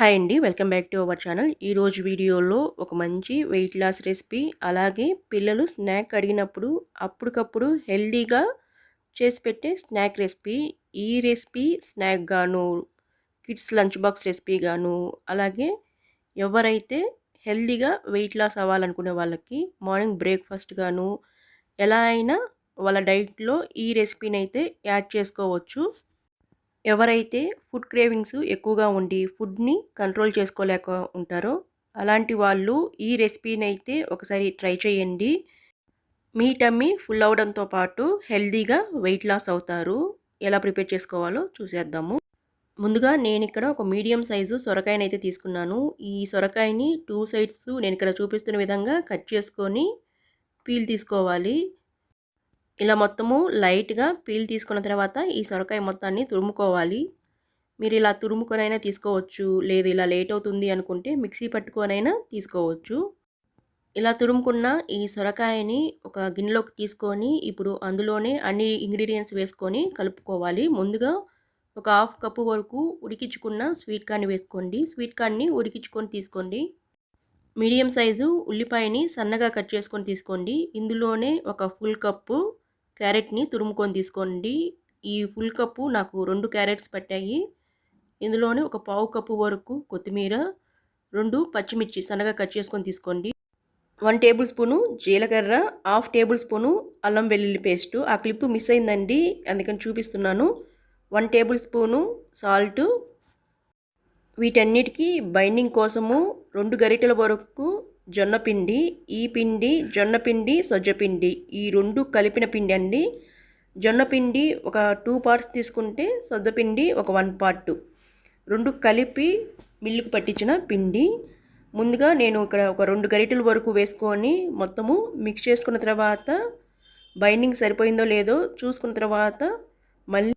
Hi అండి welcome back to our channel. ఈరోజు వీడియోలో ఒక మంచి వెయిట్ లాస్ రెసిపీ అలాగే పిల్లలు స్నాక్ అడిగినప్పుడు అప్పటికప్పుడు హెల్దీగా చేసి పెట్టే స్నాక్ రెసిపీ. ఈ రెసిపీ స్నాక్ గాను కిడ్స్ లంచ్ బాక్స్ రెసిపీ గాను అలాగే ఎవరైతే హెల్దీగా వెయిట్ లాస్ అవ్వాలనుకునే వాళ్ళకి మార్నింగ్ బ్రేక్ఫాస్ట్ గాను ఎలా అయినా వాళ్ళ డైట్లో ఈ రెసిపీని అయితే యాడ్ చేసుకోవచ్చు. ఎవరైతే ఫుడ్ క్రేవింగ్స్ ఎక్కువగా ఉండి ఫుడ్ని కంట్రోల్ చేసుకోలేక ఉంటారో అలాంటి వాళ్ళు ఈ రెసిపీని అయితే ఒకసారి ట్రై చేయండి. మీ టమ్మీ ఫుల్ అవడంతో పాటు హెల్దీగా వెయిట్ లాస్ అవుతారు. ఎలా ప్రిపేర్ చేసుకోవాలో చూసేద్దాము. ముందుగా నేను ఇక్కడ ఒక మీడియం సైజు సొరకాయని అయితే తీసుకున్నాను. ఈ సొరకాయని టూ సైడ్స్ నేను ఇక్కడ చూపిస్తున్న విధంగా కట్ చేసుకొని పీల్ తీసుకోవాలి. ఇలా మొత్తము లైట్గా పీల్ తీసుకున్న తర్వాత ఈ సొరకాయ మొత్తాన్ని తురుముకోవాలి. మీరు ఇలా తురుముకొనైనా తీసుకోవచ్చు లేదు ఇలా లేట్ అవుతుంది అనుకుంటే మిక్సీ పట్టుకొనైనా తీసుకోవచ్చు. ఇలా తురుముకున్న ఈ సొరకాయని ఒక గిన్నెలోకి తీసుకొని ఇప్పుడు అందులోనే అన్ని ఇంగ్రీడియంట్స్ వేసుకొని కలుపుకోవాలి. ముందుగా ఒక హాఫ్ కప్పు వరకు ఉడికించుకున్న స్వీట్ కార్న్ వేసుకోండి. స్వీట్ కార్న్ని ఉడికించుకొని తీసుకోండి. మీడియం సైజు ఉల్లిపాయని సన్నగా కట్ చేసుకొని తీసుకోండి. ఇందులోనే ఒక ఫుల్ కప్పు క్యారెట్ని తురుముకొని తీసుకోండి. ఈ ఫుల్ కప్పు నాకు రెండు క్యారెట్స్ పట్టాయి. ఇందులోనే ఒక పావు కప్పు వరకు కొత్తిమీర రెండు పచ్చిమిర్చి సన్నగా కట్ చేసుకొని తీసుకోండి. వన్ టేబుల్ స్పూను జీలకర్ర హాఫ్ టేబుల్ స్పూను అల్లం వెల్లుల్లి పేస్టు. ఆ క్లిప్ మిస్ అయిందండి అందుకని చూపిస్తున్నాను. One tablespoon salt. వీటన్నిటికీ బైండింగ్ కోసము రెండు గరిటెల వరకు జొన్న పిండి ఈ పిండి జొన్న పిండి సొజ్జపిండి ఈ రెండు కలిపిన పిండి అండి. జొన్న పిండి ఒక టూ పార్ట్స్ తీసుకుంటే సొద్దపిండి ఒక వన్ పార్ట్ రెండు కలిపి మిల్లుకు పట్టించిన పిండి. ముందుగా నేను ఇక్కడ ఒక రెండు గరిటెల వరకు వేసుకొని మొత్తము మిక్స్ చేసుకున్న తర్వాత బైండింగ్ సరిపోయిందో లేదో చూసుకున్న తర్వాత మళ్ళీ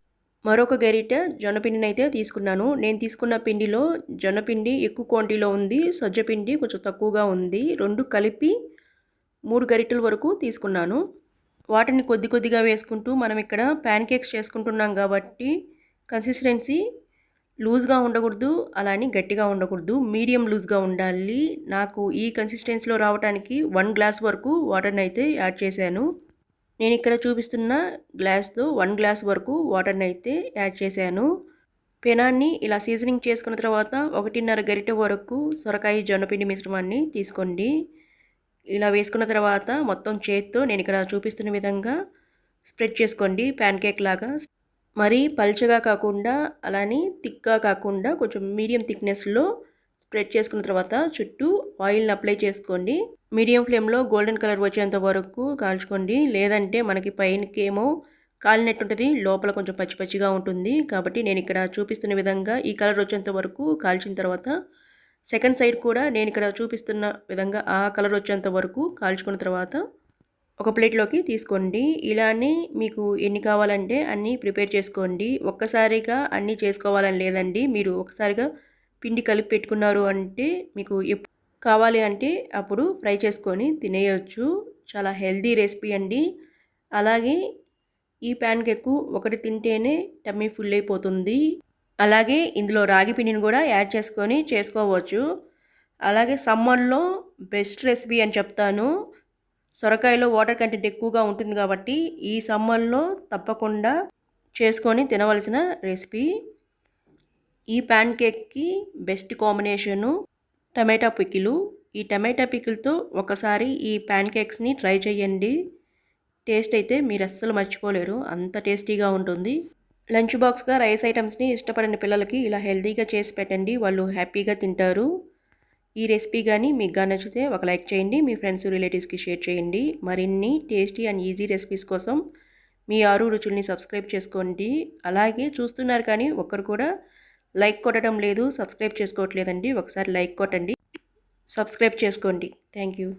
మరొక గరిటె జొన్నపిండిని అయితే తీసుకున్నాను. నేను తీసుకున్న పిండిలో జొన్నపిండి ఎక్కువ క్వాంటిటీలో ఉంది. సజ్జపిండి కొంచెం తక్కువగా ఉంది. రెండు కలిపి మూడు గరిటల వరకు తీసుకున్నాను. వాటిని కొద్ది కొద్దిగా వేసుకుంటూ మనం ఇక్కడ ప్యాన్ కేక్స్ చేసుకుంటున్నాం కాబట్టి కన్సిస్టెన్సీ లూజ్గా ఉండకూడదు అలానే గట్టిగా ఉండకూడదు. మీడియం లూజ్గా ఉండాలి. నాకు ఈ కన్సిస్టెన్సీలో రావడానికి వన్ గ్లాస్ వరకు వాటర్ని అయితే యాడ్ చేశాను. నేను ఇక్కడ చూపిస్తున్న గ్లాస్లో వన్ గ్లాస్ వరకు వాటర్ని అయితే యాడ్ చేశాను. పెనాన్ని ఇలా సీజనింగ్ చేసుకున్న తర్వాత ఒకటిన్నర గరిట వరకు సొరకాయ జొన్నపిండి మిశ్రమాన్ని తీసుకోండి. ఇలా వేసుకున్న తర్వాత మొత్తం చేత్తో నేను ఇక్కడ చూపిస్తున్న విధంగా స్ప్రెడ్ చేసుకోండి. ప్యాన్ కేక్ లాగా. మరీ పల్చగా కాకుండా అలానే థిక్గా కాకుండా కొంచెం మీడియం థిక్నెస్లో స్ప్రెడ్ చేసుకున్న తర్వాత చుట్టూ ఆయిల్ని అప్లై చేసుకోండి. మీడియం ఫ్లేమ్లో గోల్డెన్ కలర్ వచ్చేంత వరకు కాల్చుకోండి. లేదంటే మనకి పైనకేమో కాలినట్టు ఉంటుంది లోపల కొంచెం పచ్చి పచ్చిగా ఉంటుంది. కాబట్టి నేను ఇక్కడ చూపిస్తున్న విధంగా ఈ కలర్ వచ్చేంత వరకు కాల్చిన తర్వాత సెకండ్ సైడ్ కూడా నేను ఇక్కడ చూపిస్తున్న విధంగా ఆ కలర్ వచ్చేంత వరకు కాల్చుకున్న తర్వాత ఒక ప్లేట్లోకి తీసుకోండి. ఇలానే మీకు ఎన్ని కావాలంటే అన్నీ ప్రిపేర్ చేసుకోండి. ఒక్కసారిగా అన్నీ చేసుకోవాలని లేదండి. మీరు ఒకసారిగా పిండి కలిపి పెట్టుకున్నారు అంటే మీకు కావాలి అంటే అప్పుడు ఫ్రై చేసుకొని తినేయచ్చు. చాలా హెల్దీ రెసిపీ అండి. అలాగే ఈ ప్యాన్ కేక్ ఒకటి తింటేనే టమ్మీ ఫుల్ అయిపోతుంది. అలాగే ఇందులో రాగి పిండిని కూడా యాడ్ చేసుకొని చేసుకోవచ్చు. అలాగే సమ్మర్లో బెస్ట్ రెసిపీ అని చెప్తాను. సొరకాయలో వాటర్ కంటెంట్ ఎక్కువగా ఉంటుంది కాబట్టి ఈ సమ్మర్లో తప్పకుండా చేసుకొని తినవలసిన రెసిపీ. ఈ ప్యాన్ కేక్కి బెస్ట్ కాంబినేషను టమాటా పికిలు. ఈ టమాటా పికిల్తో ఒకసారి ఈ ప్యాన్ కేక్స్ని ట్రై చేయండి టేస్ట్ అయితే మీరు అస్సలు మర్చిపోలేరు. అంత టేస్టీగా ఉంటుంది. లంచ్ బాక్స్గా రైస్ ఐటమ్స్ని ఇష్టపడిన పిల్లలకి ఇలా హెల్తీగా చేసి పెట్టండి. వాళ్ళు హ్యాపీగా తింటారు. ఈ రెసిపీ కానీ మీకు నచ్చితే ఒక లైక్ చేయండి. మీ ఫ్రెండ్స్ రిలేటివ్స్కి షేర్ చేయండి. మరిన్ని టేస్టీ అండ్ ఈజీ రెసిపీస్ కోసం మీ ఆరు రుచుల్ని సబ్స్క్రైబ్ చేసుకోండి. అలాగే చూస్తున్నారు కానీ ఒక్కరు కూడా లైక్ కొట్టడం లేదు సబ్స్క్రైబ్ చేసుకోవట్లేదండి ఒకసారి లైక్ కొట్టండి. సబ్స్క్రైబ్ చేసుకోండి. Thank you.